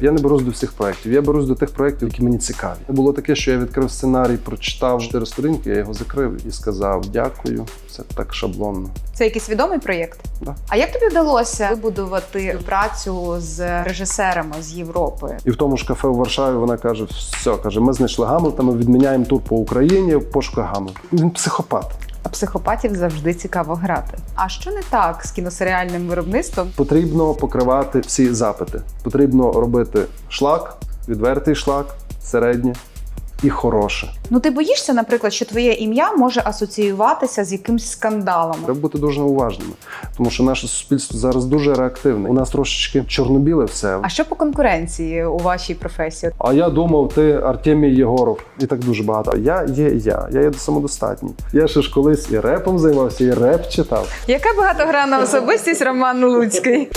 Я не берусь до всіх проєктів. Я берусь до тих проєктів, які мені цікаві. Було таке, що я відкрив сценарій, прочитав чотири сторінки, я його закрив і сказав дякую. Це так шаблонно. Це якийсь відомий проєкт? Да. А як тобі вдалося вибудувати працю з режисерами з Європи? І в тому ж кафе у Варшаві вона каже: все, каже, ми знайшли Гамлета, ми відміняємо тур по Україні в пошуках Гамлета. Він психопат. А психопатів завжди цікаво грати. А що не так з кіносеріальним виробництвом? Потрібно покривати всі запити. Потрібно робити шлак, відвертий шлак, середнє і хороше. Ну ти боїшся, наприклад, що твоє ім'я може асоціюватися з якимсь скандалом. Треба бути дуже уважними, тому що наше суспільство зараз дуже реактивне. У нас трошечки чорнобіле все. А що по конкуренції у вашій професії? А я думав, ти Артемій Єгоров, і так дуже багато. Я є я, я є самодостатній. Я ще ж колись і репом займався, і реп читав. Яка багатогранна особистість Роман Луцький?